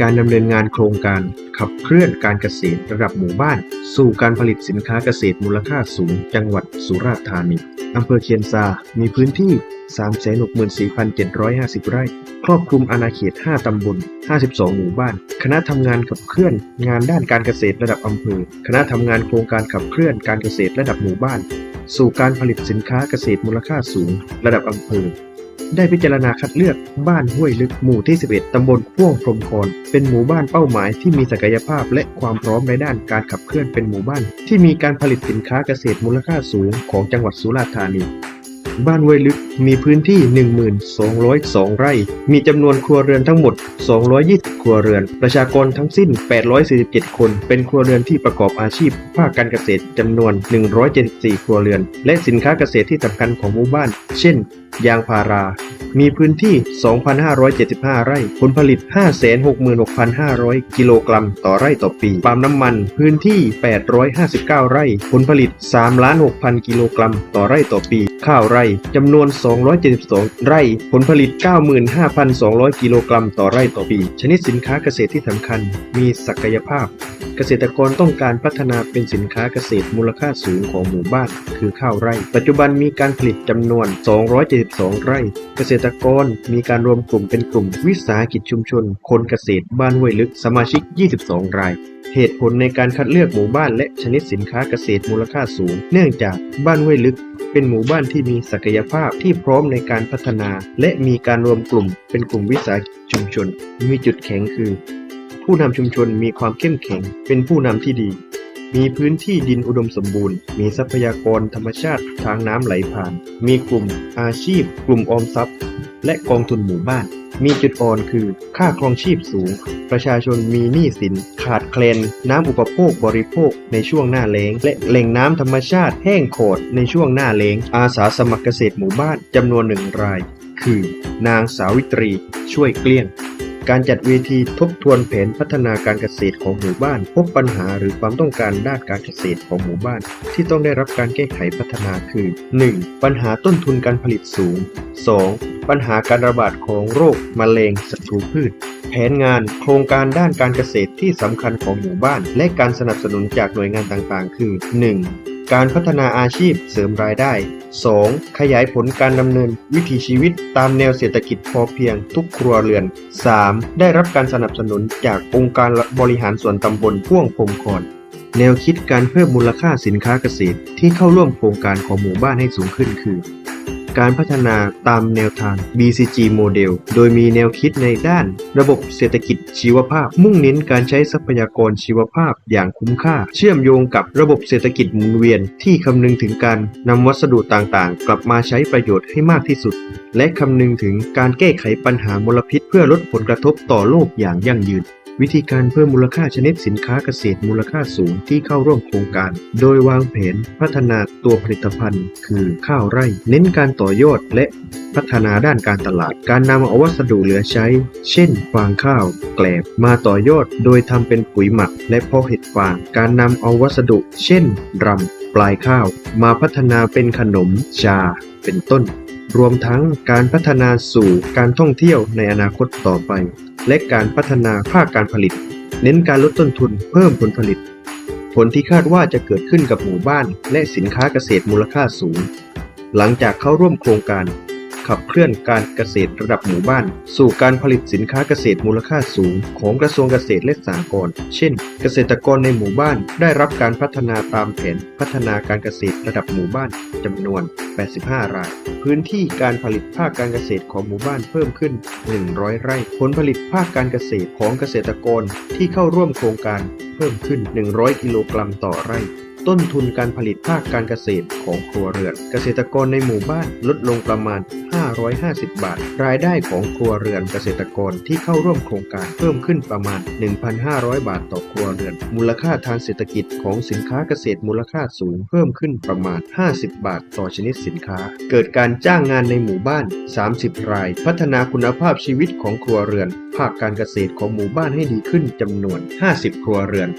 การดำเนินงานโครงการขับเคลื่อนการเกษตรระดับหมู่บ้าน สู่การผลิตสินค้าเกษตรมูลค่าสูง จังหวัดสุราษฎร์ธานีอำเภอเคียนซา มีพื้นที่ 364,750 ไร่ ครอบคลุมอาณาเขต 5 ตำบล 52 หมู่บ้าน คณะทำงานขับเคลื่อน งานด้านการเกษตรระดับอำเภอ คณะทำงานโครงการขับเคลื่อนการเกษตรระดับหมู่บ้าน สู่การผลิตสินค้าเกษตรมูลค่าสูง ระดับอำเภอ ได้พิจารณาคัดเลือกบ้านห้วยลึกหมู่ที่ 11 ตำบลพ่วงพรมคอนเป็นหมู่บ้านเป้าหมายที่มีศักยภาพและความพร้อมในด้านการขับเคลื่อนเป็นหมู่บ้าน ที่มีการผลิตสินค้าเกษตรมูลค่าสูงของจังหวัดสุราษฎร์ธานี บ้านห้วยลึกมีพื้นที่ 1202 ไร่ มีจำนวนครัวเรือนทั้งหมด 220 ครัวเรือน ประชากรทั้งสิ้น 847 คน เป็นครัวเรือนที่ประกอบอาชีพ ภาคการเกษตรจำนวน 174 ครัวเรือน และสินค้าเกษตรที่สำคัญของหมู่บ้าน เช่น ยางพารา มีพื้นที่ 2,575 ไร่ ผลผลิต 566,500 กิโลกรัมต่อไร่ต่อปี ปาล์มน้ำมัน พื้นที่ 859 ไร่ ผลผลิต 3,600,000 กิโลกรัมต่อไร่ต่อปี ข้าวไร่จำนวน 272 ไร่ ผลผลิต 95,200 กิโลกรัมต่อไร่ต่อปี ชนิดสินค้าเกษตรที่สำคัญ มีศักยภาพ เกษตรกรต้องการพัฒนาเป็นสินค้าเกษตรมูลค่าสูงของหมู่บ้าน คือข้าวไร่ ปัจจุบันมีการผลิตจำนวน 272 ไร่ เกษตรกรมีการรวมกลุ่มเป็นกลุ่มวิสาหกิจชุมชน คนเกษตรบ้านห้วยลึกสมาชิก 22 รายเหตุผลในการคัดเลือกหมู่บ้านและชนิดสินค้าเกษตรมูลค่าสูง เนื่องจากบ้านห้วยลึก เป็นหมู่บ้านที่มีศักยภาพที่พร้อมในการพัฒนา และมีการรวมกลุ่มเป็นกลุ่มวิสาหกิจชุมชน มีจุดแข็งคือ ผู้นำชุมชนมีความเข้มแข็ง เป็นผู้นำที่ดี มีพื้นที่ดินอุดมสมบูรณ์ มีทรัพยากรธรรมชาติทางน้ำไหลผ่าน มีกลุ่ม อาชีพ กลุ่มออมทรัพย์ และกองทุนหมู่บ้าน มีจุดอ่อนคือ ค่าครองชีพสูง ประชาชนมีหนี้สิน ขาดแคลน น้ำอุปโภคบริโภคในช่วงหน้าแล้ง และแหล่งน้ำธรรมชาติแห้งโขดในช่วงหน้าแล้ง อาสาสมัครเกษตรหมู่บ้านจำนวนหนึ่งราย คือ นางสาวิตรี ช่วยเกลี้ยง การจัดเวทีทบทวนแผนพัฒนาการเกษตรของหมู่บ้าน พบปัญหาหรือความต้องการด้านการเกษตรของหมู่บ้าน ที่ต้องได้รับการแก้ไขพัฒนาคือ 1. ปัญหาต้นทุนการผลิตสูง 2. ปัญหาการระบาดของโรคมะเร็งศัตรูพืช แผนงานโครงการด้านการเกษตรที่สำคัญของหมู่บ้าน และการสนับสนุนจากหน่วยงานต่างๆ คือ 1. การพัฒนาอาชีพเสริมรายได้ 2. ขยายผลการดำเนินวิถีชีวิตตามแนวเศรษฐกิจพอเพียงทุกครัวเรือน 3. ได้รับการสนับสนุนจากองค์การบริหารส่วนตำบลพ่วงพรมคอนแนวคิดการเพิ่มมูลค่าสินค้าเกษตรที่เข้าร่วมโครงการของหมู่บ้านให้สูงขึ้นคือ การพัฒนาตามแนวทาง BCG โมเดล โดยมีแนวคิดในด้าน ระบบเศรษฐกิจชีวภาพ มุ่งเน้นการใช้ทรัพยากรชีวภาพอย่างคุ้มค่า เชื่อมโยงกับระบบเศรษฐกิจหมุนเวียน ที่คำนึงถึงการนำวัสดุต่างๆ กลับมาใช้ประโยชน์ให้มากที่สุด และคำนึงถึงการแก้ไขปัญหามลพิษ เพื่อลดผลกระทบต่อโลกอย่างยั่งยืน วิธีการเพิ่มมูลค่าชนิดสินค้าเกษตรมูลค่าสูงที่เข้าร่วมโครงการ โดยวางแผนพัฒนาตัวผลิตภัณฑ์ คือข้าวไร่ เน้นการต่อยอดและพัฒนาด้านการตลาด การนำเอาวัสดุเหลือใช้ เช่น ฟางข้าว แกลบ มาต่อยอด โดยทำเป็นปุ๋ยหมัก และเพาะเห็ดฟาง การนำเอาวัสดุ เช่นรำปลายข้าว มาพัฒนาเป็นขนม ชา เป็นต้นรวมทั้งการพัฒนาสู่การท่องเที่ยวในอนาคตต่อไป และการพัฒนาภาคการผลิต เน้นการลดต้นทุนเพิ่มผลผลิต ผลที่คาดว่าจะเกิดขึ้นกับหมู่บ้าน และสินค้าเกษตรมูลค่าสูง หลังจากเข้าร่วมโครงการ ขับเคลื่อนการเกษตรระดับหมู่บ้าน สู่การผลิตสินค้าเกษตรมูลค่าสูง ของกระทรวงเกษตรและสหกรณ์ เช่น เกษตรกรในหมู่บ้านได้รับการพัฒนาตามแผนพัฒนาการเกษตรระดับหมู่บ้านจำนวน 85 ราย พื้นที่การผลิตภาคการเกษตรของหมู่บ้านเพิ่มขึ้น 100 ไร่ ผลผลิตภาคการเกษตรของเกษตรกรที่เข้าร่วมโครงการเพิ่มขึ้น 100 กิโลกรัมต่อไร่ ต้นทุนการผลิตภาคการเกษตรของครัวเรือน เกษตรกรในหมู่บ้านลดลงประมาณ 550 บาท รายได้ของครัวเรือนเกษตรกรที่เข้าร่วมโครงการเพิ่มขึ้นประมาณ 1,500 บาทต่อครัวเรือน มูลค่าทางเศรษฐกิจของสินค้าเกษตรมูลค่าสูงเพิ่มขึ้นประมาณ 50 บาทต่อชนิดสินค้า เกิดการจ้างงานในหมู่บ้าน 30 ราย พัฒนาคุณภาพชีวิตของครัวเรือน ภาคการเกษตรของหมู่บ้านให้ดีขึ้นจำนวน 50 ครัวเรือน